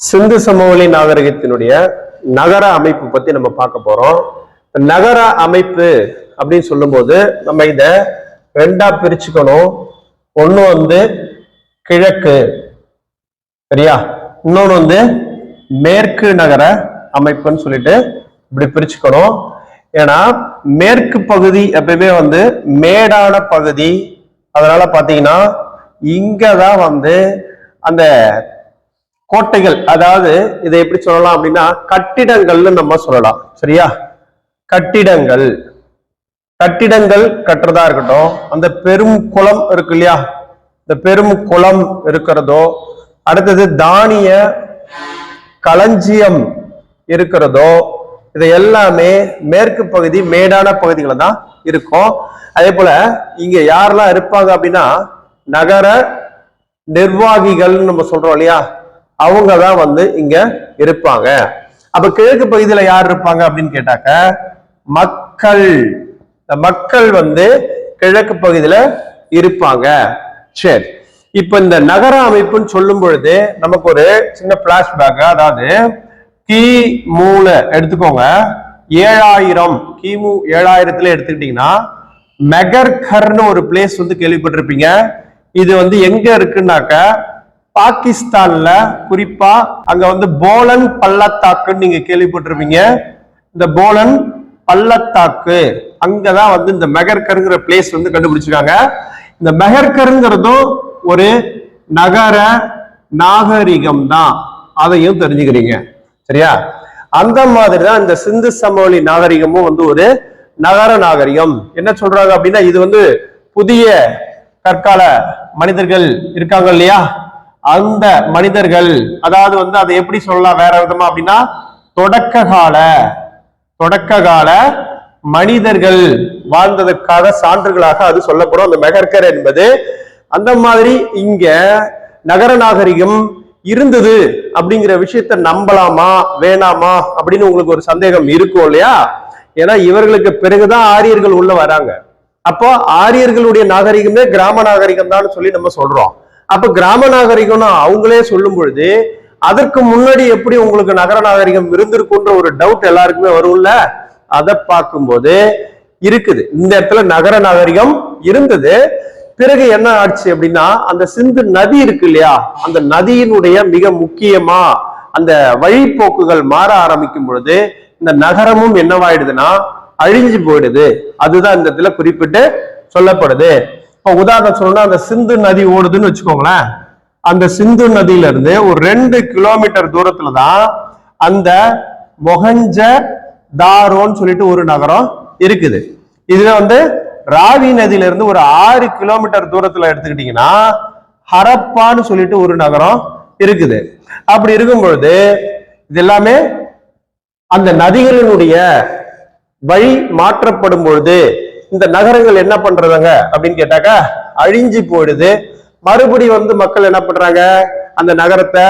சிந்து சமவெளி நாகரிகத்தினுடைய நகர அமைப்பு பத்தி நம்ம பார்க்க போறோம். நகர அமைப்பு அப்படின்னு சொல்லும்போது நம்ம இத ரெண்டா பிரிச்சுக்கணும். ஒண்ணு வந்து கிழக்கு சரியா? இன்னொன்று வந்து மேற்கு நகர அமைப்புன்னு சொல்லிட்டு இப்படி பிரிச்சுக்கணும். ஏன்னா மேற்கு பகுதி எப்பயுமே வந்து மேடான பகுதி. அதனால பாத்தீங்கன்னா இங்கதான் வந்து அந்த கோட்டைகள் அதாவது இதை எப்படி சொல்லலாம் அப்படின்னா கட்டிடங்கள்னு நம்ம சொல்லலாம். சரியா? கட்டிடங்கள். கட்டிடங்கள் கட்டுறதா இருக்கட்டும் அந்த பெரும் குளம் இருக்கு இல்லையா? இந்த பெரும் குளம் இருக்கிறதோ அடுத்தது தானிய களஞ்சியம் இருக்கிறதோ இது எல்லாமே மேற்கு பகுதி மேடான பகுதிகளை தான் இருக்கும். அதே போல இங்க யாரெல்லாம் இருப்பாங்க அப்படின்னா நகர நிர்வாகிகள் நம்ம சொல்றோம் இல்லையா? அவங்க தான் வந்து இங்க இருப்பாங்க. அப்ப கிழக்கு பகுதியில யார் இருப்பாங்க அப்படின்னு கேட்டாக்க மக்கள். இந்த மக்கள் வந்து கிழக்கு பகுதியில இருப்பாங்க. சரி. இப்ப இந்த நகர அமைப்புன்னு சொல்லும் பொழுது நமக்கு ஒரு சின்ன பிளாஷ்பேக் அதாவது கி மூல எடுத்துக்கோங்க. ஏழாயிரம் கிமு ஏழாயிரத்துல எடுத்துக்கிட்டீங்கன்னா மெகர்கர்னு ஒரு பிளேஸ் வந்து கேள்விப்பட்டிருப்பீங்க. இது வந்து எங்க இருக்குன்னாக்க பாகிஸ்தான்ல குறிப்பா அங்க வந்து போலன் பள்ளத்தாக்குன்னு நீங்க கேள்விப்பட்டிருப்பீங்க. இந்த போலன் பள்ளத்தாக்கு அங்கதான் வந்து இந்த மெகர்கருங்கிற பிளேஸ் வந்து கண்டுபிடிச்சிருக்காங்க. இந்த மெகர்கருங்கிறதும் ஒரு நகர நாகரிகம் தான் அதையும் தெரிஞ்சுக்கிறீங்க. சரியா? அந்த மாதிரி தான் இந்த சிந்து சமவெளி நாகரிகமும் வந்து ஒரு நகர நாகரிகம். என்ன சொல்றாங்க அப்படின்னா இது வந்து புதிய கற்கால மனிதர்கள் இருக்காங்க இல்லையா? அந்த மனிதர்கள் அதாவது வந்து அதை எப்படி சொல்லலாம் வேற விதமா அப்படின்னா தொடக்க கால தொடக்க கால மனிதர்கள் வாழ்ந்ததற்காக சான்றுகளாக அது சொல்லப்படும். அந்த மெகர்கர் என்பது அந்த மாதிரி இங்க நகர நாகரிகம் இருந்தது அப்படிங்கிற விஷயத்த நம்பலாமா வேணாமா அப்படின்னு உங்களுக்கு ஒரு சந்தேகம் இருக்கும் இல்லையா? ஏன்னா இவர்களுக்கு பிறகுதான் ஆரியர்கள் உள்ள வராங்க. அப்போ ஆரியர்களுடைய நாகரிகமே கிராம நாகரிகம் தான் சொல்லி நம்ம சொல்றோம். அப்ப கிராம நாகரிகம்னு அவங்களே சொல்லும் பொழுது அதற்கு முன்னாடி எப்படி உங்களுக்கு நகர நாகரிகம் இருந்திருக்குன்ற ஒரு டவுட் எல்லாருக்குமே வரும்ல? அதை பார்க்கும்போது இருக்குது. இந்த இடத்துல நகர நாகரிகம் இருந்தது. பிறகு என்ன ஆச்சு அப்படின்னா அந்த சிந்து நதி இருக்கு இல்லையா? அந்த நதியினுடைய மிக முக்கியமா அந்த வழிப்போக்குகள் மாற ஆரம்பிக்கும் பொழுது இந்த நகரமும் என்னவாயிடுதுன்னா அழிஞ்சு போயிடுது. அதுதான் இந்த இடத்துல குறிப்பிட்டு சொல்லப்படுது. இப்ப உதாரணம் சொல்லணும்னா அந்த சிந்து நதி ஓடுதுன்னு வச்சுக்கோங்களேன். அந்த சிந்து நதியில இருந்து ஒரு ரெண்டு கிலோமீட்டர் தூரத்துல தான் அந்த மொகஞ்ச தாரோன்னு சொல்லிட்டு ஒரு நகரம் இருக்குது. இதுல வந்து ராவி நதியில இருந்து ஒரு ஆறு கிலோமீட்டர் தூரத்துல எடுத்துக்கிட்டீங்கன்னா ஹரப்பான்னு சொல்லிட்டு ஒரு நகரம் இருக்குது. அப்படி இருக்கும் பொழுது இது எல்லாமே அந்த நதிகளினுடைய வழி மாற்றப்படும் பொழுது இந்த நகரங்கள் என்ன பண்றதுங்க? அப்படின்னு கேட்டாக்கா அழிஞ்சு போயிடுது. மறுபடி வந்து மக்கள் என்ன பண்றாங்க? அந்த நகரத்தை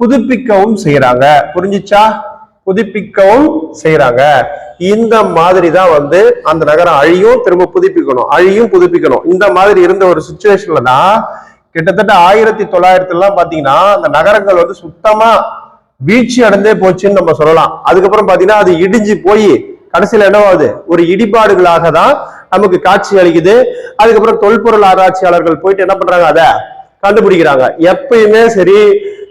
புதுப்பிக்கவும் செய்யறாங்க புரிஞ்சிச்சா? புதுப்பிக்கவும் செய்யறாங்க இந்த மாதிரி தான் வந்து அந்த நகரம் அழியும் திரும்ப புதுப்பிக்கணும். அழியும் புதுப்பிக்கணும். இந்த மாதிரி இருந்த ஒரு சுச்சுவேஷன்ல தான் கிட்டத்தட்ட ஆயிரத்தி தொள்ளாயிரத்துல எல்லாம் பாத்தீங்கன்னா அந்த நகரங்கள் வந்து சுத்தமா வீழ்ச்சி அடைந்தே போச்சுன்னு நம்ம சொல்லலாம். அதுக்கப்புறம் பாத்தீங்கன்னா அது இடிஞ்சு போய் கடைசியில என்னவாகுது? ஒரு இடிபாடுகளாக தான் நமக்கு காட்சி அளிக்குது. அதுக்கப்புறம் தொல்பொருள் ஆராய்ச்சியாளர்கள் போயிட்டு என்ன பண்றாங்க? அதை கண்டுபிடிக்கிறாங்க. எப்பயுமே சரி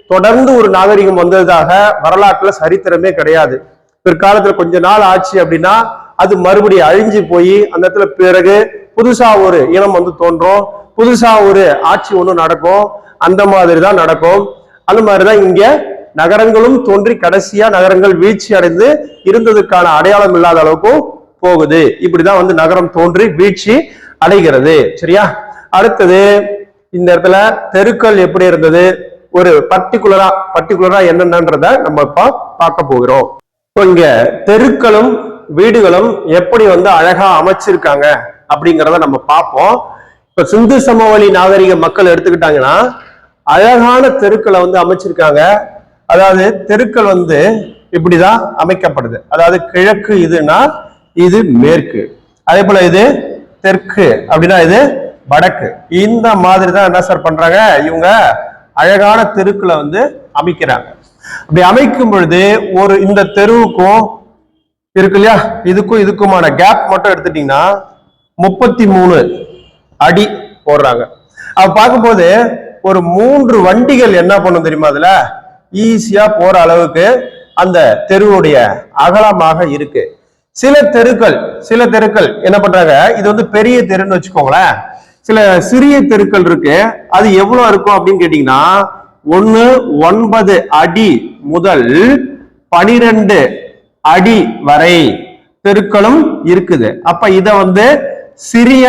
தொடர்ந்து ஒரு நாகரிகம் வந்ததாக வரலாற்றுல சரித்திரமே கிடையாது. பிற்காலத்துல கொஞ்ச நாள் ஆச்சு அப்படின்னா அது மறுபடியும் அழிஞ்சு போய் அந்த இடத்துல பிறகு புதுசா ஒரு இனம் வந்து தோன்றும். புதுசா ஒரு ஆட்சி ஒன்று நடக்கும். அந்த மாதிரி தான் நடக்கும். அந்த மாதிரிதான் இங்க நகரங்களும் தோன்றி கடைசியா நகரங்கள் வீழ்ச்சி அடைந்து இருந்ததுக்கான அடையாளம் இல்லாத அளவுக்கும் போகுது. இப்படிதான் வந்து நகரம் தோன்றி வீழ்ச்சி அடைகிறது. சரியா? அடுத்தது இந்த இடத்துல தெருக்கள் எப்படி இருந்தது? ஒரு பர்டிகுலரா பர்டிகுலரா என்னென்னன்றத நம்ம இப்ப பார்க்க போகிறோம். இப்போ இங்க தெருக்களும் வீடுகளும் எப்படி வந்து அழகா அமைச்சிருக்காங்க அப்படிங்கிறத நம்ம பார்ப்போம். இப்ப சிந்து சமவெளி நாகரிக மக்கள் எடுத்துக்கிட்டாங்கன்னா அழகான தெருக்களை வந்து அமைச்சிருக்காங்க. அதாவது தெருக்கள் வந்து இப்படிதான் அமைக்கப்படுது. அதாவது கிழக்கு இதுன்னா இது மேற்கு. அதே போல இது தெற்கு. அப்படின்னா இது வடக்கு. இந்த மாதிரி தான் என்ன சார் பண்றாங்க? இவங்க அழகான தெருக்களை வந்து அமைக்கிறாங்க. அப்படி அமைக்கும் பொழுது ஒரு இந்த தெருவுக்கும் இருக்கு இல்லையா? இதுக்கும் இதுக்குமான கேப் மட்டும் எடுத்துட்டீங்கன்னா முப்பத்தி மூணு அடி போடுறாங்க. அப்ப பார்க்கும்போது ஒரு மூன்று வண்டிகள் என்ன பண்ணும் தெரியுமா அதுல? ஈஸியா போற அளவுக்கு அந்த தெருவுடைய அகலமாக இருக்கு. சில தெருக்கள் சில தெருக்கள் என்ன பண்றாங்க? இது வந்து பெரிய தெருன்னு வச்சுக்கோங்களேன். சில சிறிய தெருக்கள் இருக்கு. அது எவ்வளவு இருக்கும் அப்படின்னு கேட்டீங்கன்னா ஒன்னு ஒன்பது அடி முதல் பனிரெண்டு அடி வரை தெருக்களும் இருக்குது. அப்ப இத வந்து சிறிய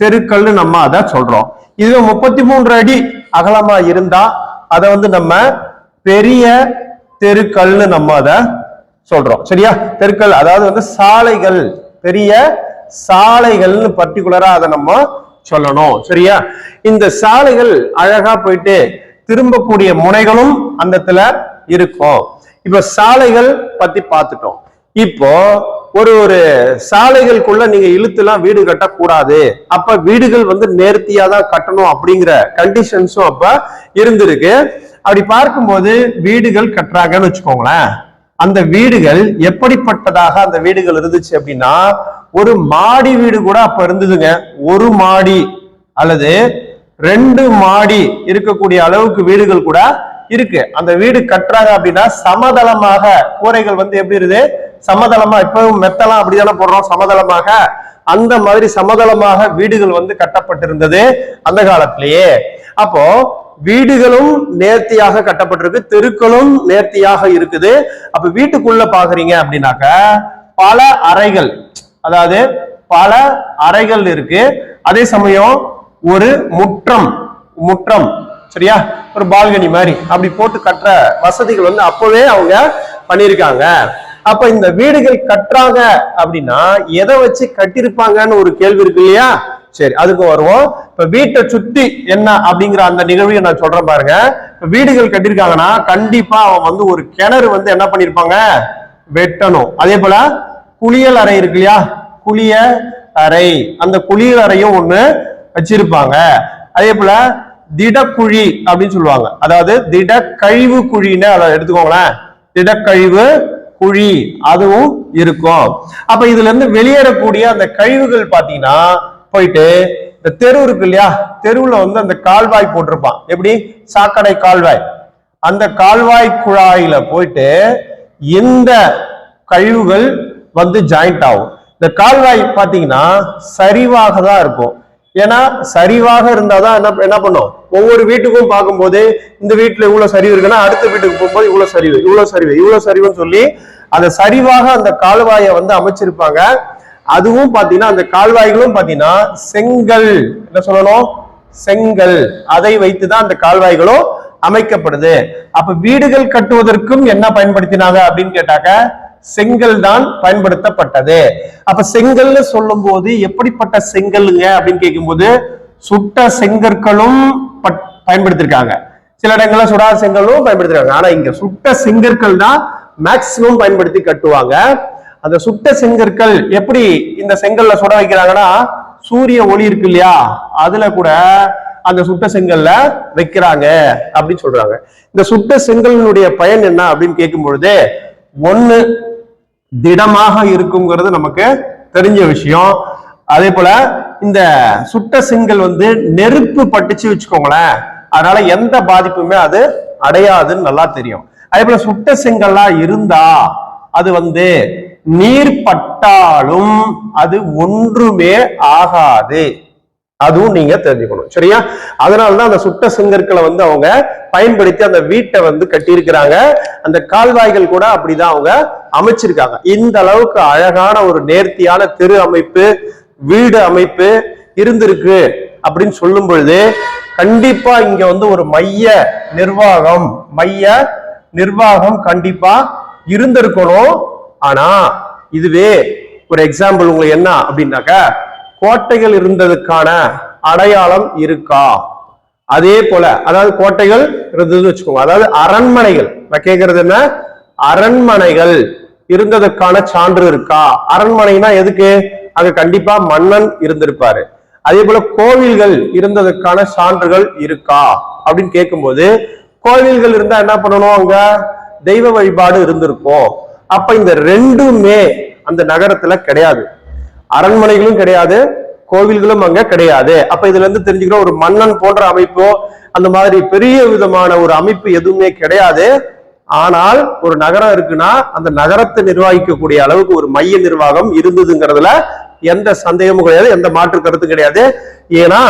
தெருக்கள்னு நம்ம அதை சொல்றோம். இது முப்பத்தி மூன்று அடி அகலமா இருந்தா அதை வந்து நம்ம பெரிய தெருக்கள்னு நம்ம அதை சொல்றோம். சரியா? தெருக்கள் அதாவது வந்து சாலைகள் பெரிய சாலைகள்னு பர்டிகுலரா அதை நம்ம சொல்லணும். சரியா? இந்த சாலைகள் அழகா போயிட்டு திரும்பக்கூடிய முனைகளும் அந்த இடத்துல இருக்கும். இப்ப சாலைகள் பத்தி பார்த்துட்டோம். இப்போ ஒரு ஒரு சாலைகளுக்குள்ள நீங்க இழுத்துலாம் வீடு கட்டக்கூடாது. அப்ப வீடுகள் வந்து நேர்த்தியா தான் கட்டணும் அப்படிங்கிற கண்டிஷன்ஸும் அப்ப இருந்திருக்கு. அப்படி பார்க்கும்போது வீடுகள் கட்டுறாங்கன்னு வச்சுக்கோங்களேன். அந்த வீடுகள் எப்படிப்பட்டதாக அந்த வீடுகள் இருந்துச்சு அப்படின்னா ஒரு மாடி வீடு கூட அப்ப இருந்ததுங்க. ஒரு மாடி அல்லது ரெண்டு மாடி இருக்கக்கூடிய அளவுக்கு வீடுகள் கூட இருக்கு. அந்த வீடு கட்டுறாங்க அப்படின்னா சமதளமாக கூரைகள் வந்து எப்படி இருக்குது? சமதளமா இப்பவும் மெத்தலாம் அப்படிதானே போடுறோம் சமதளமாக. அந்த மாதிரி சமதளமாக வீடுகள் வந்து கட்டப்பட்டிருந்தது அந்த காலத்திலேயே. அப்போ வீடுகளும் நேர்த்தியாக கட்டப்பட்டிருக்கு தெருக்களும் நேர்த்தியாக இருக்குது. அப்ப வீட்டுக்குள்ள பாக்குறீங்க அப்படின்னாக்க பல அறைகள் அதாவது பல அறைகள் இருக்கு. அதே சமயம் ஒரு முற்றம் முற்றம் சரியா? ஒரு பால்கனி மாதிரி அப்படி போட்டு கட்டுற வசதிகள் வந்து அப்பவே அவங்க பண்ணியிருக்காங்க. அப்ப இந்த வீடுகள் கட்டுறாங்க அப்படின்னா எதை வச்சு கட்டியிருப்பாங்கன்னு ஒரு கேள்வி இருக்கு இல்லையா? சரி அதுக்கு வருவோம். இப்ப வீட்டை சுத்தி என்ன அப்படிங்கிற அந்த நிகழ்வையும் நான் சொல்றேன் பாருங்க. இப்ப வீடுகள் கட்டியிருக்காங்கன்னா கண்டிப்பா அவன் வந்து ஒரு கிணறு வந்து என்ன பண்ணிருப்பாங்க வெட்டணும். அதே போல குளியல் அறை இருக்கு இல்லையா? குளிய அறை. அந்த குளியல் அறையும் ஒண்ணு வச்சிருப்பாங்க. அதே போல திடக்குழி அப்படின்னு சொல்லுவாங்க. அதாவது திட கழிவு குழின்னு அதை எடுத்துக்கோங்களேன். திடக்கழிவு குழி. அதுவும் இருக்கும். அப்ப இதுல இருந்து வெளியேறக்கூடிய அந்த கழிவுகள் பாத்தீங்கன்னா போயிட்டு இந்த தெரு இருக்கு இல்லையா? தெருவுல வந்து அந்த கால்வாய் போட்டிருப்பான். எப்படி? சாக்கடை கால்வாய். அந்த கால்வாய் குழாயில போயிட்டு எந்த கழிவுகள் வந்து ஜாயிண்ட் ஆகும்? இந்த கால்வாய் பாத்தீங்கன்னா சரிவாக தான் இருக்கும். ஏன்னா சரிவாக இருந்தாதான் என்ன என்ன பண்ணும்? ஒவ்வொரு வீட்டுக்கும் பார்க்கும்போது இந்த வீட்டுல இவ்வளவு சரிவு இருக்குன்னா அடுத்த வீட்டுக்கு போகும்போது இவ்வளவு சரிவு இவ்வளவு சரிவு இவ்வளவு சரிவுன்னு சொல்லி அந்த சரிவாக அந்த கால்வாயை வந்து அமைச்சிருப்பாங்க. அதுவும் பாத்தீங்கன்னா அந்த கால்வாய்களும் பாத்தீங்கன்னா செங்கல் என்ன சொல்லணும்? செங்கல். அதை வைத்துதான் அந்த கால்வாய்களும் அமைக்கப்படுது. அப்ப வீடுகள் கட்டுவதற்கும் என்ன பயன்படுத்தினாங்க அப்படின்னு கேட்டாக்க செங்கல் தான் பயன்படுத்தப்பட்டது. அப்ப செங்கல்னு சொல்லும் போது எப்படிப்பட்ட செங்கல்லுங்க அப்படின்னு கேட்கும்போது சுட்ட செங்கற்களும் பட்- பயன்படுத்தியிருக்காங்க சில இடங்கள்ல சுடாத செங்கலும் பயன்படுத்திருக்காங்க. ஆனா இங்க சுட்ட செங்கற்கள் தான் மேக்சிமம் பயன்படுத்தி கட்டுவாங்க. அந்த சுட்ட செங்கற்கள் எப்படி இந்த செங்கல்ல சுட வைக்கிறாங்கன்னா சூரிய ஒளி இருக்கு இல்லையா? அதுல கூட அந்த சுட்ட செங்கல்ல வைக்கிறாங்க அப்படின்னு சொல்றாங்க. இந்த சுட்ட செங்கலினுடைய பயன் என்ன அப்படின்னு கேட்கும் பொழுது ஒண்ணு திடமாக இருக்குங்கிறது நமக்கு தெரிஞ்ச விஷயம். அதே போல இந்த சுட்ட செங்கல் வந்து நெருப்பு பட்டுச்சு வச்சுக்கோங்களேன். அதனால எந்த பாதிப்புமே அது அடையாதுன்னு நல்லா தெரியும். அதே போல சுட்ட செங்கல்லா இருந்தா அது வந்து நீர் பட்டாலும் அது ஒன்றுமே ஆகாது. அதுவும் நீங்க தெரிஞ்சுக்கணும். சரியா? அதனாலதான் அந்த சுட்ட செங்கற்களை வந்து அவங்க பயன்படுத்தி அந்த வீட்டை வந்து கட்டியிருக்கிறாங்க. அந்த கால்வாய்கள் கூட அப்படிதான் அவங்க அமைச்சிருக்காங்க. இந்த அளவுக்கு அழகான ஒரு நேர்த்தியான தெரு அமைப்பு வீடு அமைப்பு இருந்திருக்கு அப்படின்னு சொல்லும் பொழுது கண்டிப்பா இங்க வந்து ஒரு மைய நிர்வாகம் மைய நிர்வாகம் கண்டிப்பா இருந்திருக்கணும். ஆனா இதுவே ஒரு எக்ஸாம்பிள் உங்களுக்கு என்ன அப்படின்னாக்க கோட்டைகள் இருந்ததுக்கான அடையாளம் இருக்கா? அதே போல அதாவது கோட்டைகள் இருந்ததுன்னு வச்சுக்கோங்க. அதாவது அரண்மனைகள். நான் கேட்கறது என்ன? அரண்மனைகள் இருந்ததற்கான சான்று இருக்கா? அரண்மனைனா எதுக்கு? அங்க கண்டிப்பா மன்னன் இருந்திருப்பாரு. அதே போல கோவில்கள் இருந்ததற்கான சான்றுகள் இருக்கா? அப்படின்னு கேட்கும்போது கோவில்கள் இருந்தா என்ன பண்ணணும் அங்க? தெய்வ வழிபாடு இருந்திருக்கும். அப்ப இந்த ரெண்டுமே அந்த நகரத்துல கிடையாது. அரண்மனைகளும் கிடையாது கோவில்களும் அங்க கிடையாது. அப்ப இதுல இருந்து தெரிஞ்சுக்கிறோம் ஒரு மன்னன் போன்ற அமைப்போ அந்த மாதிரி பெரிய விதமான ஒரு அமைப்பு எதுவுமே கிடையாது. ஆனால் ஒரு நகரம் இருக்குன்னா அந்த நகரத்தை நிர்வகிக்கக்கூடிய அளவுக்கு ஒரு மைய நிர்வாகம் இருந்ததுங்கிறதுல எந்த சந்தேகமும் கிடையாது எந்த மாற்று கருத்தும் கிடையாது. ஏன்னா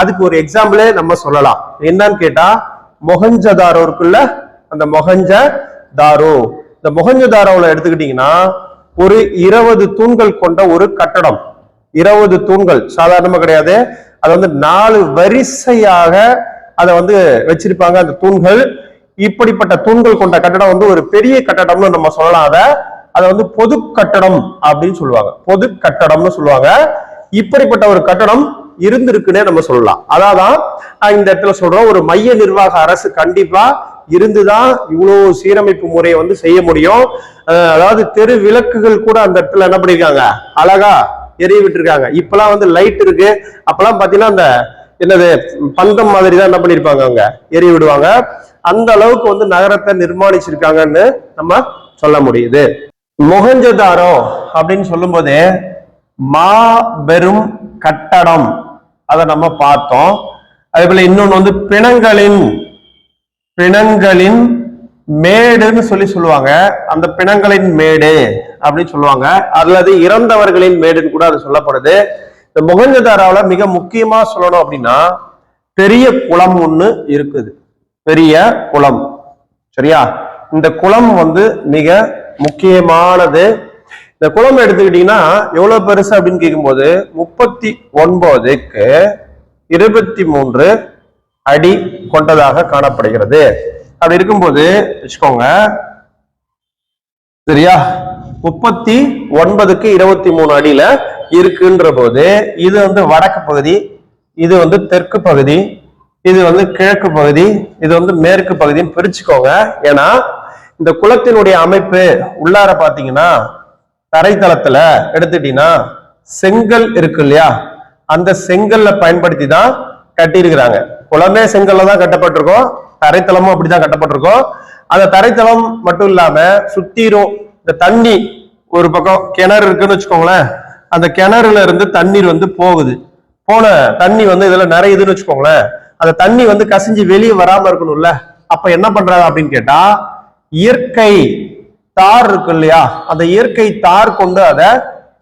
அதுக்கு ஒரு எக்ஸாம்பிளே நம்ம சொல்லலாம். என்னன்னு கேட்டா மொகஞ்சதாரோருக்குள்ள அந்த மொகஞ்ச தாரோ இந்த மொகஞ்சதாரோவில் எடுத்துக்கிட்டீங்கன்னா ஒரு இருபது தூண்கள் கொண்ட ஒரு கட்டடம். இருபது தூண்கள் சாதாரணமா கிடையாது. அது வந்து நாலு வரிசையாக அதை வந்து வச்சிருப்பாங்க அந்த தூண்கள். இப்படிப்பட்ட தூண்கள் கொண்ட கட்டடம் வந்து ஒரு பெரிய கட்டடம்னு நம்ம சொல்லலாம். அதை அதை வந்து பொது கட்டடம் அப்படின்னு சொல்லுவாங்க. பொது கட்டடம்னு சொல்லுவாங்க. இப்படிப்பட்ட ஒரு கட்டடம் இருந்திருக்குன்னே நம்ம சொல்லலாம். அதான் இந்த இடத்துல சொல்றோம் ஒரு மைய நிர்வாக அரசு கண்டிப்பா இருந்துதான் இவ்வளோ சீரமைப்பு முறையை வந்து செய்ய முடியும். அதாவது தெரு விளக்குகள் கூட அந்த இடத்துல என்ன பண்ணிருக்காங்க? அழகா எரிய விட்டுருக்காங்க. இப்பெல்லாம் வந்து லைட் இருக்கு. அப்பெல்லாம் பாத்தீங்கன்னா அந்த என்னது பந்தம் மாதிரி தான் என்ன பண்ணிருப்பாங்க அவங்க எரிய விடுவாங்க. அந்த அளவுக்கு வந்து நகரத்தை நிர்மாணிச்சிருக்காங்கன்னு நம்ம சொல்ல முடியுது. மொஹஞ்சதாரோ அப்படின்னு சொல்லும் மாபெரும் கட்டடம். அதை நம்ம பார்த்தோம். அதே போல இன்னொன்னு வந்து பிணங்களின் பிணங்களின் மேடுன்னு சொல்லி சொல்லுவாங்க. அந்த பிணங்களின் மேடு அப்படின்னு சொல்லுவாங்க. அல்லது இறந்தவர்களின் மேடுன்னு கூட அது சொல்லப்படுது. இந்த முகஞ்சதாராவில் மிக முக்கியமா சொல்லணும் அப்படின்னா பெரிய குளம் ஒண்ணு இருக்குது. பெரிய குளம். சரியா? இந்த குளம் வந்து மிக முக்கியமானது. இந்த குளம் எடுத்துக்கிட்டீங்கன்னா எவ்வளவு பெருசு அப்படின்னு கேட்கும்போது முப்பத்தி ஒன்பதுக்கு இருபத்தி மூன்று அடி கொண்டதாக காணப்படுகிறது. அப்படி இருக்கும்போது வச்சுக்கோங்க. சரியா? முப்பத்தி ஒன்பதுக்கு இருபத்தி மூணு அடியில இருக்குன்ற போது இது வந்து வடக்கு பகுதி இது வந்து தெற்கு பகுதி இது வந்து கிழக்கு பகுதி இது வந்து மேற்கு பகுதின்னு பிரிச்சுக்கோங்க. ஏன்னா இந்த குளத்தினுடைய அமைப்பு உள்ளார பாத்தீங்கன்னா தரைத்தளத்துல எடுத்துட்டீங்கன்னா செங்கல் இருக்கு இல்லையா? அந்த செங்கல்ல பயன்படுத்தி தான் கட்டியிருக்கிறாங்க. குளமே செங்கல்ல தான் கட்டப்பட்டிருக்கோம். தரைத்தளமும் அப்படிதான் கட்டப்பட்டிருக்கோம். அந்த தரைத்தளம் மட்டும் இல்லாம சுத்திரும் இந்த தண்ணி ஒரு பக்கம் கிணறு இருக்குன்னு வச்சுக்கோங்களேன். அந்த கிணறுல இருந்து தண்ணீர் வந்து போகுது. போன தண்ணி வந்து இதுல நிறையுதுன்னு வச்சுக்கோங்களேன். அந்த தண்ணி வந்து கசிஞ்சு வெளியே வராம இருக்கணும்ல. அப்ப என்ன பண்றாங்க அப்படின்னு கேட்டா இயற்கை தார் இருக்கு இல்லையா? அந்த இயற்கை தார் கொண்டு அதை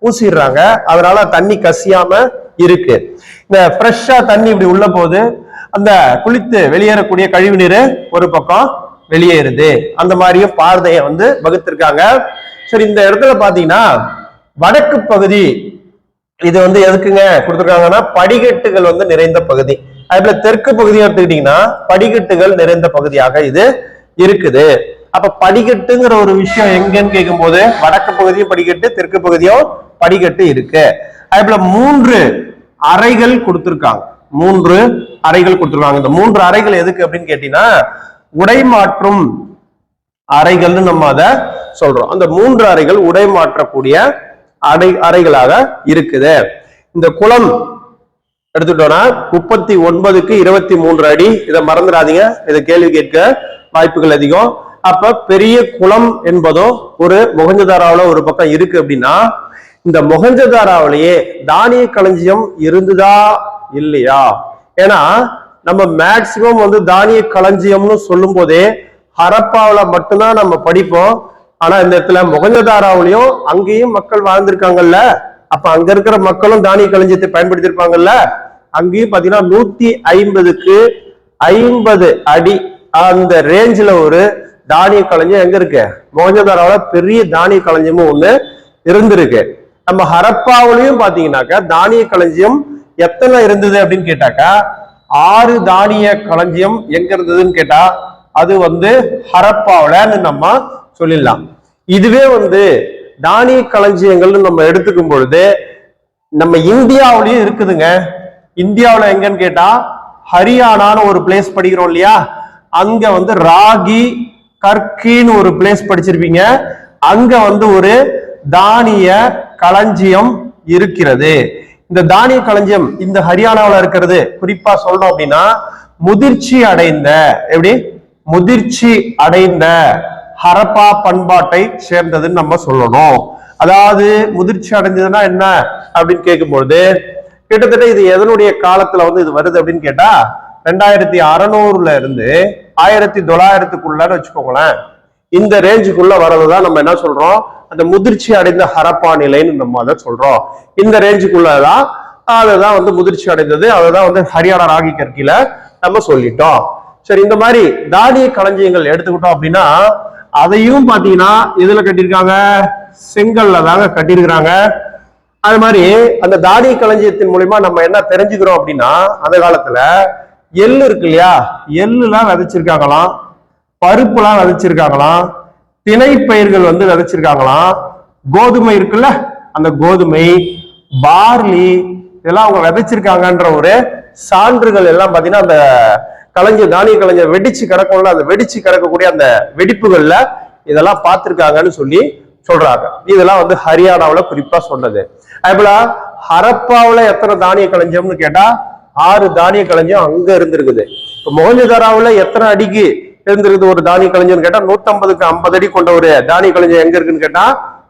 பூசிடுறாங்க. அதனால தண்ணி கசியாம இருக்கு. இந்த ஃப்ரெஷ்ஷா தண்ணி இப்படி உள்ள போது அந்த குளித்து வெளியேறக்கூடிய கழிவு நீர் ஒரு பக்கம் வெளியேறுது. அந்த மாதிரியும் பார்வையை வந்து வகுத்திருக்காங்க. சரி இந்த இடத்துல பாத்தீங்கன்னா வடக்கு பகுதி இது வந்து எதுக்குங்க கொடுத்துருக்காங்கன்னா படிக்கட்டுகள் வந்து நிறைந்த பகுதி. அதுல தெற்கு பகுதியை எடுத்துக்கிட்டீங்கன்னா படிக்கட்டுகள் நிறைந்த பகுதியாக இது இருக்குது. அப்ப படிக்கட்டுங்கிற ஒரு விஷயம் எங்கன்னு கேட்கும்போது வடக்கு பகுதியும் படிக்கட்டு தெற்கு பகுதியும் படிக்கட்டு இருக்கு. அதுல மூன்று அறைகள் கொடுத்திருக்காங்க. மூன்று அறைகள் கொடுத்திருக்காங்க. இந்த மூன்று அறைகள் எதுக்கு அப்படின்னு கேட்டீங்கன்னா உடை மாற்றும் அறைகள்னு நம்ம அதை சொல்றோம். அந்த மூன்று அறைகள் உடை மாற்றக்கூடிய அறை அறைகளாக இருக்குது. இந்த குளம் எடுத்துட்டோம்னா முப்பத்தி ஒன்பதுக்கு இருபத்தி மூன்று அடி. இதை மறந்துடாதீங்க. இதை கேள்வி கேட்க வாய்ப்புகள் அதிகம். அப்ப பெரிய குளம் என்பதும் ஒரு முகஞ்சதாராவில் ஒரு பக்கம் இருக்கு அப்படின்னா இந்த மொகஞ்சதாராவிலேயே தானிய களஞ்சியம் இருந்துதா இல்லையா? ஏன்னா நம்ம மேக்சிமம் வந்து தானிய களஞ்சியம்னு சொல்லும் போதே ஹரப்பாவுல மட்டும்தான் நம்ம படிப்போம். ஆனா இந்த இடத்துல மொகஞ்சதாராவிலையும் அங்கேயும் மக்கள் வாழ்ந்திருக்காங்கல்ல? அப்ப அங்க இருக்கிற மக்களும் தானிய களஞ்சியத்தை பயன்படுத்தியிருப்பாங்கல்ல? அங்கேயும் பாத்தீங்கன்னா நூத்தி ஐம்பதுக்கு ஐம்பது அடி அந்த ரேஞ்சில் ஒரு தானிய களஞ்சியம் எங்க இருக்கு? மொகஞ்சதாராவில் பெரிய தானிய களஞ்சியமும் ஒண்ணு இருந்திருக்கு. நம்ம ஹரப்பாவிலையும் பாத்தீங்கன்னாக்கா தானிய களஞ்சியம் எத்தனை இருந்தது அப்படின்னு கேட்டாக்கா? ஆறு தானிய களஞ்சியம் எங்க இருந்ததுன்னு கேட்டா அது வந்து ஹரப்பாவிலன்னு நம்ம சொல்லிடலாம். இதுவே வந்து தானிய களஞ்சியங்கள்னு நம்ம எடுத்துக்கும் பொழுது நம்ம இந்தியாவிலயும் இருக்குதுங்க. இந்தியாவில் எங்கன்னு கேட்டா ஹரியானான்னு ஒரு பிளேஸ் படிக்கிறோம் இல்லையா? அங்க வந்து ராகி கற்கின்னு ஒரு பிளேஸ் படிச்சிருப்பீங்க. அங்க வந்து ஒரு தானிய களஞ்சியம் இருக்கிறது. இந்த தானிய களஞ்சியம் இந்த ஹரியானாவுல இருக்கிறது. குறிப்பா சொல்லணும் அப்படின்னா முதிர்ச்சி அடைந்த எப்படி? முதிர்ச்சி அடைந்த ஹரப்பா பண்பாட்டை சேர்ந்ததுன்னு நம்ம சொல்லணும். அதாவது முதிர்ச்சி அடைஞ்சதுன்னா என்ன அப்படின்னு கேட்கும்பொழுது கிட்டத்தட்ட இது எதனுடைய காலத்துல வந்து இது வருது அப்படின்னு கேட்டா ரெண்டாயிரத்தி அறநூறுல இருந்து ஆயிரத்தி தொள்ளாயிரத்துக்குள்ளன்னு வச்சுக்கோங்களேன். இந்த ரேஞ்சுக்குள்ள வர்றதுதான் நம்ம என்ன சொல்றோம்? அந்த முதிர்ச்சி அடைந்த ஹரப்பா நிலைன்னு நம்ம அதை சொல்றோம். இந்த ரேஞ்சுக்குள்ளதான் அதுதான் வந்து முதிர்ச்சி அடைந்தது. அதுதான் வந்து ஹரியானா ராகி கற்கில நம்ம சொல்லிட்டோம். சரி இந்த மாதிரி தானிய களஞ்சியங்கள் எடுத்துக்கிட்டோம் அப்படின்னா அதையும் பாத்தீங்கன்னா எதுல கட்டியிருக்காங்க? செங்கல்ல தாங்க கட்டியிருக்கிறாங்க. அது மாதிரி அந்த தானிய களஞ்சியத்தின் மூலியமா நம்ம என்ன தெரிஞ்சுக்கிறோம் அப்படின்னா அந்த காலத்துல எள்ளு இருக்கு இல்லையா? எள்ளுலாம் விதைச்சிருக்காங்களாம். பருப்புலாம் விதைச்சிருக்காங்களாம். திணை பயிர்கள் வந்து விதைச்சிருக்காங்களாம் கோதுமை இருக்குல்ல அந்த கோதுமை பார்லி இதெல்லாம் அவங்க விதைச்சிருக்காங்கன்ற ஒரு சான்றுகள் எல்லாம் பாத்தீங்கன்னா அந்த கலைஞர் தானிய கலைஞர் வெடிச்சு கிடக்கும்ல அந்த வெடிச்சு கிடக்கக்கூடிய அந்த வெடிப்புகள்ல இதெல்லாம் பார்த்திருக்காங்கன்னு சொல்லி சொல்றாங்க. இதெல்லாம் வந்து ஹரியானாவில் குறிப்பா சொன்னது. அதுபோல ஹரப்பாவில் எத்தனை தானிய களஞ்சியம்னு கேட்டா ஆறு தானிய களஞ்சியம் அங்க இருந்திருக்குது. இப்போ மொஹஞ்சதாராவுல எத்தனை அடிக்கு? இருந்திருக்குது ஒரு தானிய களஞ்சியம் கேட்டா நூத்தம்பதுக்கு ஐம்பது அடி கொண்ட ஒரு தானிய கலைஞர் எங்க இருக்குன்னு கேட்டா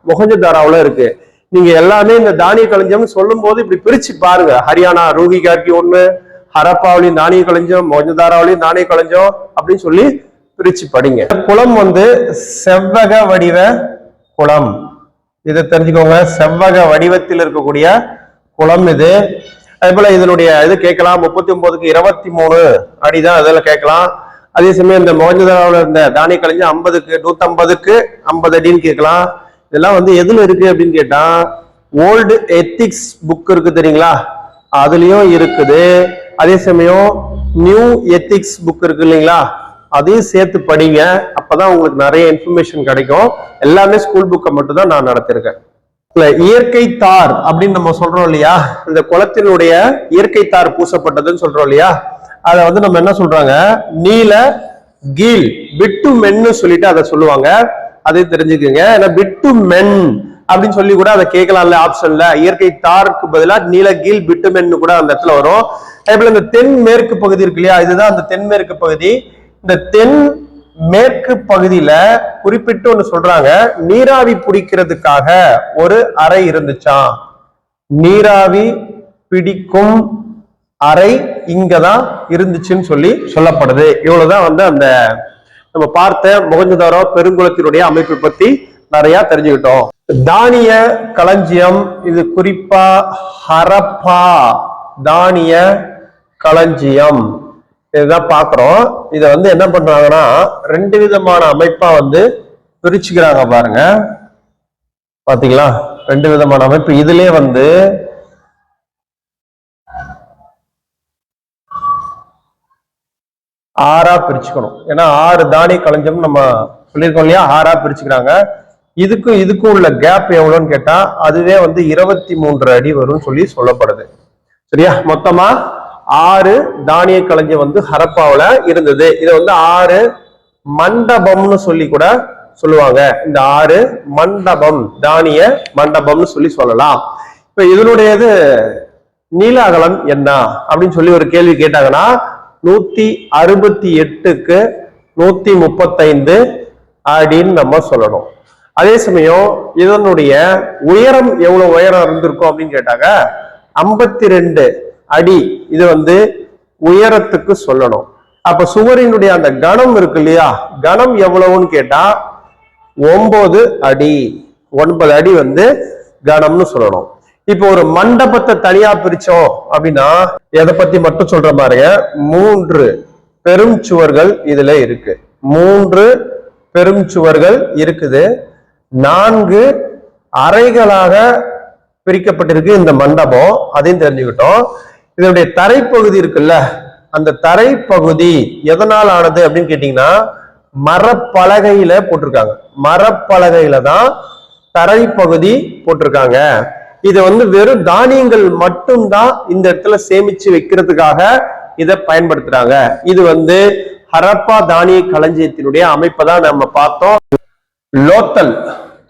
மொஹஞ்சதாராவுல இருக்கு. நீங்க எல்லாமே இந்த தானிய களஞ்சியம் சொல்லும் போது இப்படி பிரிச்சு பாருங்க. ஹரியானா ரூகி கார்கி ஒண்ணு ஹரப்பாவிலையும் தானிய களஞ்சியம் மொஹஞ்சதாராவிலையும் தானிய களஞ்சியம் அப்படின்னு சொல்லி பிரிச்சு படிங்க. குளம் வந்து செவ்வக வடிவ குளம். இதை தெரிஞ்சுக்கோங்க. செவ்வக வடிவத்தில் இருக்கக்கூடிய குளம் இது. அதே போல இதனுடைய இது கேட்கலாம். முப்பத்தி ஒன்பதுக்கு இருபத்தி மூணு அடிதான். அதில் கேட்கலாம். அதே சமயம் இந்த மோஞ்சதாவில் இருந்த தானிய கலைஞர் ஐம்பதுக்கு நூத்தம்பதுக்கு ஐம்பது அடின்னு கேட்கலாம். இதெல்லாம் வந்து எதுல இருக்கு அப்படின்னு கேட்டா ஓல்டு எத்திக்ஸ் புக் இருக்கு தெரியுங்களா? அதுலயும் இருக்குது. அதே சமயம் நியூ எத்திக்ஸ் புக் இருக்கு இல்லைங்களா? அதையும் சேர்த்து படிங்க. அப்பதான் உங்களுக்கு நிறைய இன்ஃபர்மேஷன் கிடைக்கும். எல்லாமே ஸ்கூல் புக்கை மட்டும் தான் நான் நடத்திருக்கேன். இல்ல இயற்கை தார் அப்படின்னு நம்ம சொல்றோம் இல்லையா? இந்த குளத்தினுடைய இயற்கை தார் பூசப்பட்டதுன்னு சொல்றோம் இல்லையா? அதை வந்து நம்ம என்ன சொல்றாங்க? நீல கீழ் பிட்டு மென்னு சொல்லிட்டு அதை சொல்லுவாங்க. அதை தெரிஞ்சுக்கோங்க. ஏன்னா பிட்டு மென் அப்படின்னு சொல்லி கூட அதை கேட்கலாம்ல ஆப்ஷன்ல இயற்கை தாருக்கு கீழ் நீலகீல் பிட்டுமென்னு கூட அந்த இடத்துல வரும். அதே போல இந்த தென் மேற்கு பகுதி இருக்கு இல்லையா? இதுதான் அந்த தென்மேற்கு பகுதி. இந்த தென் மேற்கு பகுதியில குறிப்பிட்டு ஒண்ணு சொல்றாங்க. நீராவி பிடிக்கிறதுக்காக ஒரு அறை இருந்துச்சாம். நீராவி பிடிக்கும் அறை இங்கதான் இருந்துச்சுன்னு சொல்லி சொல்லப்படுது. இவ்வளவுதான் வந்து அந்த நம்ம பார்த்த முகஞ்சதாரோ பெருங்குளத்தினுடைய அமைப்பை பத்தி நிறைய தெரிஞ்சுக்கிட்டோம். தானிய களஞ்சியம் இது குறிப்பா ஹரப்பா தானிய களஞ்சியம். இதுதான் பாக்குறோம் இத வந்து என்ன பண்றாங்கன்னா ரெண்டு விதமான அமைப்பா வந்து பிரிச்சுக்கிறாங்க பாருங்க. பாத்தீங்களா? ரெண்டு விதமான அமைப்பு. இதுலயே வந்து ஆறா பிரிச்சுக்கணும். ஏன்னா ஆறு தானிய களஞ்சம் நம்ம சொல்லியிருக்கோம் இல்லையா? ஆறா பிரிச்சுக்கிறாங்க. இதுக்கும் இதுக்கும் உள்ள கேப் எவ்வளோன்னு கேட்டா அதுவே வந்து இருபத்தி மூன்று அடி வரும்னு சொல்லி சொல்லப்படுது. சரியா? மொத்தமா ஆறு தானிய களஞ்சம் வந்து ஹரப்பாவில் இருந்தது. இதை வந்து ஆறு மண்டபம்னு சொல்லி கூட சொல்லுவாங்க. இந்த ஆறு மண்டபம் தானிய மண்டபம்னு சொல்லி சொல்லலாம். இப்ப இதனுடையது நீலாகலம் என்ன? அப்படின்னு சொல்லி ஒரு கேள்வி கேட்டாங்கன்னா நூத்தி அறுபத்தி எட்டுக்கு நூத்தி முப்பத்தைந்து அடின்னு நம்ம சொல்லணும். அதே சமயம் இதனுடைய உயரம் எவ்வளவு உயரம் இருந்திருக்கும் அப்படின்னு கேட்டாங்க ஐம்பத்தி ரெண்டு அடி இது வந்து உயரத்துக்கு சொல்லணும். அப்ப சுவரினுடைய அந்த கணம் இருக்கு இல்லையா? கணம் எவ்வளவுன்னு கேட்டா ஒன்பது அடி. ஒன்பது அடி வந்து கணம்னு சொல்லணும். இப்போ ஒரு மண்டபத்தை தனியா பிரிச்சோம் அப்படின்னா எதை பத்தி மட்டும் சொல்ற பாருங்க மூன்று பெரும் சுவர்கள் இதுல இருக்கு. மூன்று பெரும் சுவர்கள் இருக்குது. நான்கு அறைகளாக பிரிக்கப்பட்டிருக்கு இந்த மண்டபம். அதையும் தெரிஞ்சுக்கிட்டோம். இதனுடைய தரைப்பகுதி இருக்குல்ல அந்த தரைப்பகுதி எதனால் ஆனது அப்படின்னு கேட்டீங்கன்னா மரப்பலகையில போட்டிருக்காங்க. மரப்பலகையில தான் தரைப்பகுதி போட்டிருக்காங்க. இதை வந்து வெறும் தானியங்கள் மட்டும்தான் இந்த இடத்துல சேமிச்சு வைக்கிறதுக்காக இதை பயன்படுத்துறாங்க. இது வந்து ஹரப்பா தானிய களஞ்சியத்தினுடைய அமைப்பை தான் நம்ம பார்த்தோம். லோத்தல்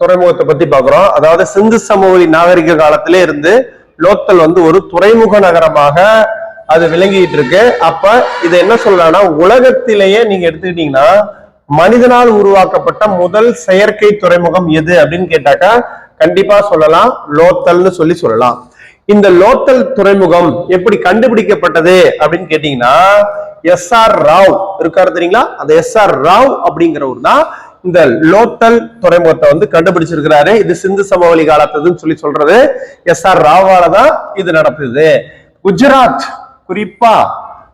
துறைமுகத்தை பத்தி பாக்குறோம் அதாவது சிந்து சமவெளி நாகரிக காலத்திலே இருந்து லோத்தல் வந்து ஒரு துறைமுக நகரமாக அது விளங்கிட்டு இருக்கு. அப்ப இதை என்ன சொல்லலாம்னா உலகத்திலேயே நீங்க எடுத்துக்கிட்டீங்கன்னா மனிதனால் உருவாக்கப்பட்ட முதல் செயற்கை துறைமுகம் எது அப்படின்னு கேட்டாக்கா கண்டிப்பா சொல்லலாம் லோத்தல்னு சொல்லி சொல்லலாம். இந்த லோத்தல் துறைமுகம் எப்படி கண்டுபிடிக்கப்பட்டது அப்படின்னு கேட்டீங்கன்னா எஸ் ஆர் ராவ். இருக்காரு தெரியுங்களா? அந்த எஸ் ஆர் ராவ் அப்படிங்கிறவர் தான் இந்த லோத்தல் துறைமுகத்தை வந்து கண்டுபிடிச்சிருக்கிறாரு. இது சிந்து சமவெளி காலத்ததுன்னு சொல்லி சொல்றது எஸ் ஆர் ராவால தான் இது நடக்குது குஜராத் குறிப்பா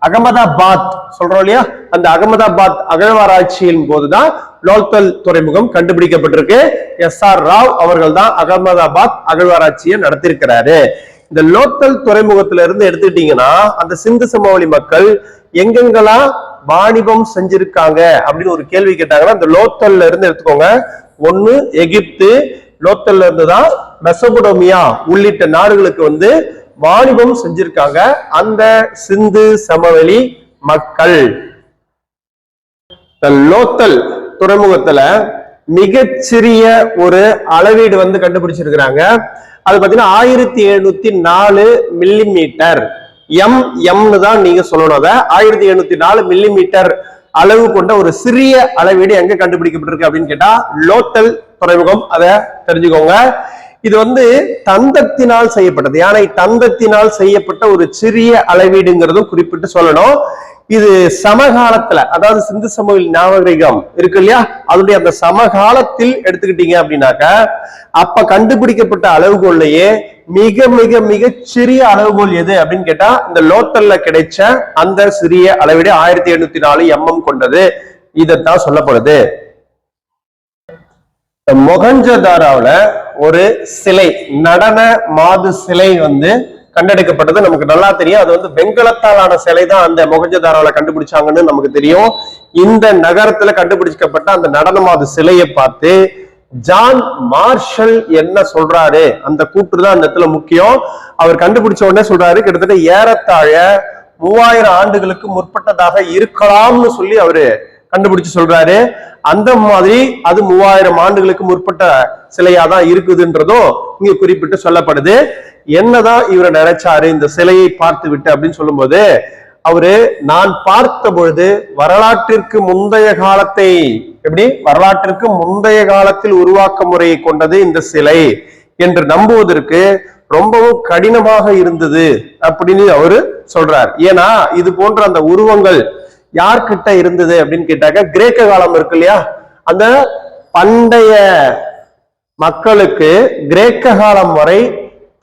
அகமதாபாத் சொல்றோம் இல்லையா? அந்த அகமதாபாத் அகழ்வாராய்ச்சியின் போதுதான் லோத்தல் துறைமுகம் கண்டுபிடிக்கப்பட்டிருக்கு. எஸ் ஆர் ராவ் அவர்கள் தான் அகமதாபாத் அகழ்வாராய்ச்சியை நடத்தியிருக்கிறாரு. இந்த லோத்தல் துறைமுகத்துல இருந்து எடுத்துக்கிட்டீங்கன்னா அந்த சிந்து சமவெளி மக்கள் எங்கெங்கெல்லாம் வாணிபம் செஞ்சிருக்காங்க அப்படின்னு ஒரு கேள்வி கேட்டாங்கன்னா இந்த லோத்தல்ல இருந்து எடுத்துக்கோங்க. ஒன்னு எகிப்து. லோத்தல்ல இருந்து தான் மெசபுடோமியா உள்ளிட்ட நாடுகளுக்கு வந்து வாணிபம் செஞ்சிருக்காங்க. அந்த சிந்து சமவெளி மக்கள். லோத்தல் துறைமுகத்துல மிகச்சிறிய ஒரு அளவீடு வந்து கண்டுபிடிச்சிருக்கிறாங்க. அது பாத்தீங்கன்னா ஆயிரத்தி எழுநூத்தி நாலு மில்லி மீட்டர் எம் எம்னு தான் நீங்க சொல்லணும் அதை. ஆயிரத்தி எழுநூத்தி நாலு மில்லி மீட்டர் அளவு கொண்ட ஒரு சிறிய அளவீடு எங்க கண்டுபிடிக்கப்பட்டிருக்கு அப்படின்னு கேட்டா லோத்தல் துறைமுகம். அதை தெரிஞ்சுக்கோங்க. இது வந்து தந்தத்தினால் செய்யப்பட்டது. யானை தந்தத்தினால் செய்யப்பட்ட ஒரு சிறிய அளவீடுங்கிறதும் குறிப்பிட்டு சொல்லணும். இது சமகாலத்துல அதாவது சிந்து சமவெளி நாகரிகம் இருக்கு இல்லையா? அதனுடைய அந்த சமகாலத்தில் எடுத்துக்கிட்டீங்க அப்படின்னாக்க அப்ப கண்டுபிடிக்கப்பட்ட அளவுகோல்லையே மிக மிக மிக சிறிய அளவுகோல் எது அப்படின்னு கேட்டா இந்த லோத்தல்ல கிடைச்ச அந்த சிறிய அளவிட ஆயிரத்தி எண்ணூத்தி நாலு எம்எம் கொண்டது. இதைத்தான் சொல்லப்படுது மொகஞ்சதாராவில் ஒரு சிலை நடன மாது சிலை வந்து கண்டெடுக்கப்பட்டது. நமக்கு நல்லா தெரியும். அது வந்து வெங்கலத்தாலான சிலை தான் அந்த மொகஞ்சதாராவில கண்டுபிடிச்சாங்கன்னு நமக்கு தெரியும். இந்த நகரத்துல கண்டுபிடிக்கப்பட்ட அந்த நடனமாத சிலையை பார்த்து ஜான் மார்ஷல் என்ன சொல்றாரு? அந்த கூற்று தான் அந்த இடத்துல முக்கியம். அவர் கண்டுபிடிச்ச உடனே சொல்றாரு கிட்டத்தட்ட ஏறத்தாழ மூவாயிரம் ஆண்டுகளுக்கு முற்பட்டதாக இருக்கலாம்னு சொல்லி அவரு கண்டுபிடிச்சு சொல்றாரு. அந்த மாதிரி அது மூவாயிரம் ஆண்டுகளுக்கு முற்பட்ட சிலையா தான் இருக்குதுன்றதும் இங்க குறிப்பிட்டு சொல்லப்படுது. என்னதான் இவரை நினைச்சாரு இந்த சிலையை பார்த்து விட்டு அப்படின்னு சொல்லும்போது அவரு நான் பார்த்த பொழுது வரலாற்றிற்கு முந்தைய காலத்தை எப்படி? வரலாற்றிற்கு முந்தைய காலத்தில் உருவாக்க முறையை கொண்டது இந்த சிலை என்று நம்புவதற்கு ரொம்பவும் கடினமாக இருந்தது அப்படின்னு அவரு சொல்றார். ஏன்னா இது போன்ற அந்த உருவங்கள் யார்கிட்ட இருந்தது அப்படின்னு கேட்டாக்க கிரேக்க காலம் இருக்கு இல்லையா? அந்த பண்டைய மக்களுக்கு கிரேக்க காலம் வரை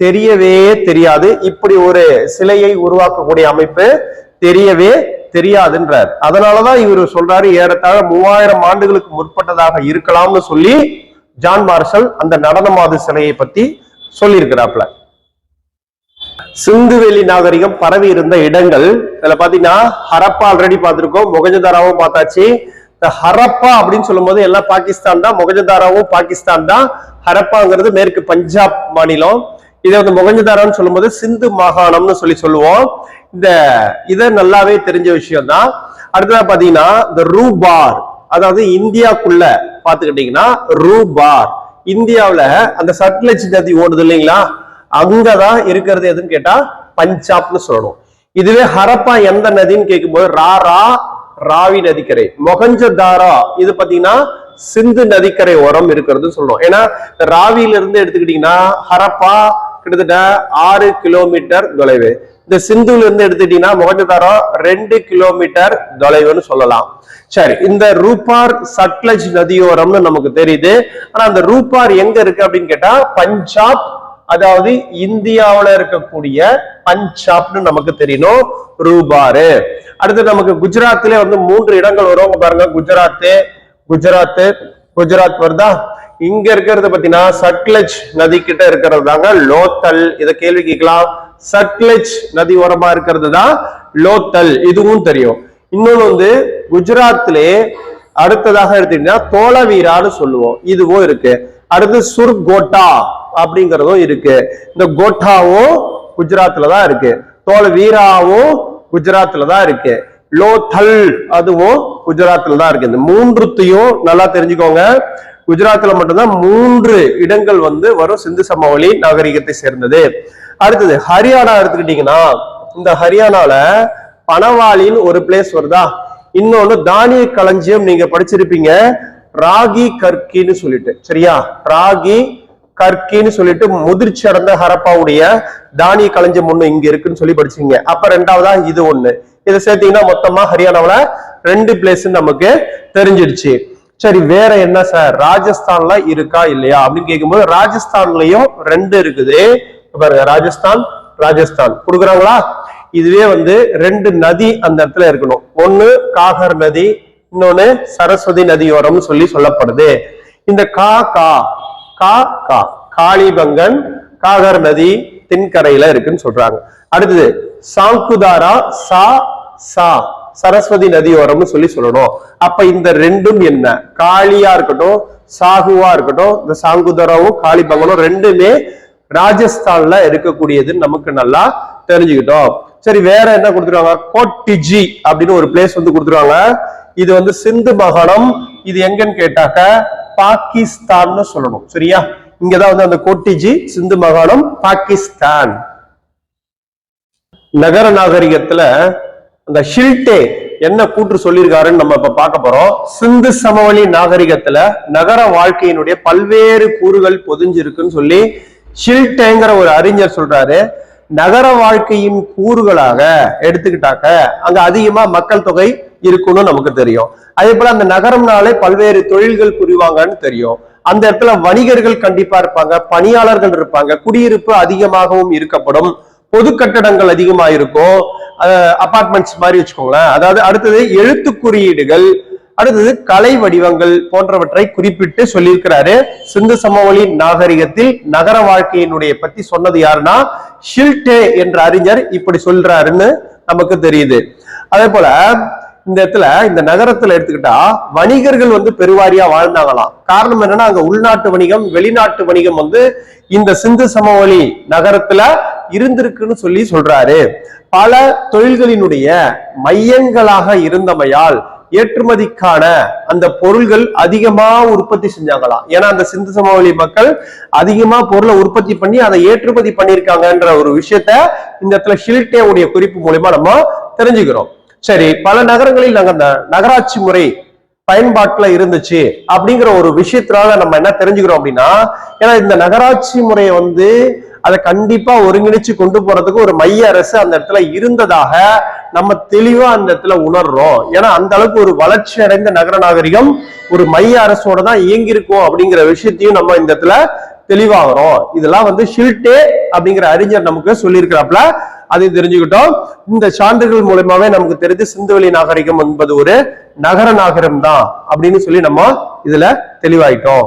தெரியவே தெரியாது. இப்படி ஒரு சிலையை உருவாக்கக்கூடிய அமைப்பு தெரியவே தெரியாதுன்றார். அதனாலதான் இவர் சொல்றாரு ஏறத்தாழ மூவாயிரம் ஆண்டுகளுக்கு முற்பட்டதாக இருக்கலாம்னு சொல்லி ஜான் மார்ஷல் அந்த நடனமாது சிலையை பத்தி சொல்லியிருக்கிறாப்ல சிந்துவெளி நாகரிகம் பரவி இருந்த இடங்கள். இதுல பாத்தீங்கன்னா ஹரப்பா ஆல்ரெடி பார்த்திருக்கோம். மொகஜதாராவும் பார்த்தாச்சு. இந்த ஹரப்பா அப்படின்னு சொல்லும்போது எல்லாம் பாகிஸ்தான் தான். மொகஜதாராவும் பாகிஸ்தான் தான். ஹரப்பாங்கிறது மேற்கு பஞ்சாப் மாநிலம். இதை வந்து மொகஞ்சதாரான்னு சொல்லும்போது சிந்து மாகாணம்னு சொல்லி சொல்லுவோம். இந்த இதை நல்லாவே தெரிஞ்ச விஷயம் தான் அடுத்ததா பாத்தீங்கன்னா இந்த ரூபார். அதாவது இந்தியாக்குள்ள பாத்துக்கிட்டீங்கன்னா ரூபார். இந்தியாவில் அந்த சட்லஜ் நதி ஓடுது இல்லைங்களா? அங்கதான் இருக்கிறது எதுன்னு கேட்டா பஞ்சாப்னு சொல்லணும். இதுவே ஹரப்பா எந்த நதின்னு கேட்கும்போது ராரா ராவி நதிக்கரை. மொகஞ்சதாரா இது பாத்தீங்கன்னா சிந்து நதிக்கரை ஓரம் இருக்கிறது சொல்லணும். ஏன்னா ராவியில இருந்து எடுத்துக்கிட்டீங்கன்னா ஹரப்பா கிட்டத்தட்ட ஆறு கிலோமீட்டர் தொலைவு. இந்த சிந்துல இருந்து எடுத்துக்கிட்டீங்கன்னா மொகஞ்சதாரா ரெண்டு கிலோமீட்டர் தொலைவுன்னு சொல்லலாம். சரி இந்த ரூபார் சட்லஜ் நதியோரம்னு நமக்கு தெரியுது. ஆனா அந்த ரூபார் எங்க இருக்கு அப்படின்னு கேட்டா பஞ்சாப் அதாவது இந்தியாவில் இருக்கக்கூடிய பஞ்சாப்னு நமக்கு தெரியணும் ரூபாரு. அடுத்து நமக்கு குஜராத்ல வந்து மூன்று இடங்கள் வரும். பாருங்க குஜராத் குஜராத் குஜராத் வருதா? இங்க இருக்கிறது பாத்தீங்கன்னா சட்லஜ் நதி கிட்ட இருக்கிறது தாங்க லோத்தல். இதை கேள்வி கேட்கலாம். சட்லஜ் நதி ஓரமா இருக்கிறது தான் லோத்தல். இதுவும் தெரியும். இன்னொன்னு வந்து குஜராத்லே அடுத்ததாக எடுத்தீங்கன்னா தோளவீரான்னு சொல்லுவோம். இதுவும் இருக்கு. அடுத்து சுர்கோட்டா. அப்படிங்கிறதும் இருக்கு. இந்த கோட்டாவும் குஜராத்ல தான் இருக்கு. தோல வீராவும் குஜராத்ல தான் இருக்கு. லோத்தல் அதுவும் குஜராத்ல தான் இருக்கு. இந்த மூன்றுத்தையும் நல்லா தெரிஞ்சுக்கோங்க. குஜராத்ல மட்டும்தான் மூன்று இடங்கள் வந்து வரும் சிந்து சமவெளி நாகரிகத்தை சேர்ந்தது. அடுத்தது ஹரியானா எடுத்துக்கிட்டீங்கன்னா இந்த ஹரியானால பனவாளின்னு ஒரு பிளேஸ் வருதா? இன்னொன்னு தானிய களஞ்சியம் நீங்க படிச்சிருப்பீங்க. ராகி கற்கின்னு சொல்லிட்டு. சரியா? ராகி கற்கின்னு சொல்லிட்டு முதிர்ச்சி அடைந்த ஹரப்பாவுடைய தானிய களஞ்சியம் ஒண்ணு இங்க இருக்குன்னு சொல்லி படிச்சீங்க அப்ப ரெண்டாவதா இது ஒண்ணு. இதை சேர்த்தீங்கன்னா மொத்தமா ஹரியானாவில ரெண்டு பிளேஸ் நமக்கு தெரிஞ்சிடுச்சு. சரி வேற என்ன சார் ராஜஸ்தான்ல இருக்கா இல்லையா? அப்படின்னு கேட்கும்போது ராஜஸ்தான்லயும் ரெண்டு இருக்குது. பாருங்க ராஜஸ்தான் ராஜஸ்தான். கொடுக்குறாங்களா? இதுவே வந்து ரெண்டு நதி அந்த இடத்துல இருக்கணும். ஒண்ணு காகர் நதி இன்னொன்னு சரஸ்வதி நதியோரம்னு சொல்லி சொல்லப்படுது. இந்த கா கா கா கா. காளிபங்கன் காகர் நதி தென்கரையில இருக்குன்னு சொல்றாங்க. அடுத்தது சாங்குதாரா சா சா. சரஸ்வதி நதியோரம்னு சொல்லி சொல்லணும். அப்ப இந்த ரெண்டும் என்ன? காளியா இருக்கட்டும் சாகுவா இருக்கட்டும் இந்த சாங்குதாராவும் காளிபங்கனும் ரெண்டுமே ராஜஸ்தான்ல இருக்கக்கூடியதுன்னு நமக்கு நல்லா தெரிஞ்சுக்கிட்டோம். சரி வேற என்ன கொடுத்துருவாங்க கோட்டிஜி அப்படின்னு ஒரு பிளேஸ் வந்து கொடுத்துருவாங்க இது வந்து சிந்து மகாணம் இது எங்கன்னு கேட்டாக்க பாகிஸ்தான்னு சொல்லணும். சரியா? இங்கதான் வந்து அந்த கோட்டிஜி சிந்து மகாணம் பாகிஸ்தான். நகர நாகரிகத்துல அந்த ஷில்டே என்ன கூற்று சொல்லியிருக்காருன்னு நம்ம இப்ப பார்க்க போறோம். சிந்து சமவெளி நாகரிகத்துல நகர வாழ்க்கையினுடைய பல்வேறு கூறுகள் பொதிஞ்சிருக்குன்னு சொல்லி ஷில்டேங்கிற ஒரு அறிஞர் சொல்றாரு. நகர வாழ்க்கையின் கூறுகளாக எடுத்துக்கிட்டாக்க அங்க அதிகமா மக்கள் தொகை இருக்கும்னு நமக்கு தெரியும். அதே போல அந்த நகரம்னாலே பல்வேறு தொழில்கள் புரிவாங்கன்னு தெரியும். அந்த இடத்துல வணிகர்கள் கண்டிப்பா இருப்பாங்க பணியாளர்கள் இருப்பாங்க குடியிருப்பு அதிகமாகவும் இருக்கப்படும் பொது கட்டடங்கள் அதிகமா இருக்கும் அப்பார்ட்மெண்ட்ஸ் மாதிரி வச்சுக்கோங்களேன். அதாவது அடுத்தது எழுத்து குறியீடுகள் அடுத்தது கலை வடிவங்கள் போன்றவற்றை குறிப்பிட்டு சொல்லியிருக்கிறாரு. சிந்து சமவெளி நாகரிகத்தில் நகர வாழ்க்கையினுடைய பத்தி சொன்னது யாருன்னா ஷில்டே என்ற அறிஞர் இப்படி சொல்றாருன்னு நமக்கு தெரியுது. அதே போல இந்த இடத்துல இந்த நகரத்துல எடுத்துக்கிட்டா வணிகர்கள் வந்து பெருவாரியா வாழ்ந்தாங்களாம். காரணம் என்னன்னா அங்க உள்நாட்டு வணிகம் வெளிநாட்டு வணிகம் வந்து இந்த சிந்து சமவெளி நகரத்துல இருந்திருக்குன்னு சொல்லி சொல்றாரு. பல தொழில்களினுடைய மையங்களாக இருந்தமையால் ஏற்றுமதிக்கான அந்த பொருள்கள் அதிகமா உற்பத்தி செஞ்சாங்களாம் ஏன்னா அந்த சிந்து சமவெளி மக்கள் அதிகமா பொருளை உற்பத்தி பண்ணி அதை ஏற்றுமதி பண்ணியிருக்காங்கன்ற ஒரு விஷயத்த இந்த இடத்துல ஷில்டே உடைய குறிப்பு மூலயமா நம்ம தெரிஞ்சுக்கிறோம். சரி பல நகரங்களில் நாங்கள் அந்த நகராட்சி முறை பயன்பாட்டுல இருந்துச்சு அப்படிங்கிற ஒரு விஷயத்தினால நம்ம என்ன தெரிஞ்சுக்கிறோம் அப்படின்னா ஏன்னா இந்த நகராட்சி முறையை வந்து அதை கண்டிப்பா ஒருங்கிணைச்சு கொண்டு போறதுக்கு ஒரு மைய அரசு அந்த இடத்துல இருந்ததாக நம்ம தெளிவா அந்த இடத்துல உணர்றோம். ஏன்னா அந்த அளவுக்கு ஒரு வளர்ச்சி அடைந்த நகர நாகரிகம் ஒரு மைய அரசோட தான் இயங்கியிருக்கும் அப்படிங்கிற விஷயத்தையும் நம்ம இந்த இடத்துல தெளிவாகிறோம். இதெல்லாம் வந்து ஷில்டே அப்படிங்கிற அறிஞர் நமக்கு சொல்லியிருக்கிறாப்ல அதை தெரிஞ்சுக்கிட்டோம். இந்த சான்றுகள் மூலயமாவே நமக்கு தெரிஞ்சு சிந்துவெளி நாகரிகம் என்பது ஒரு நகர நாகரம் தான் அப்படின்னு சொல்லி நம்ம இதுல தெளிவாயிட்டோம்.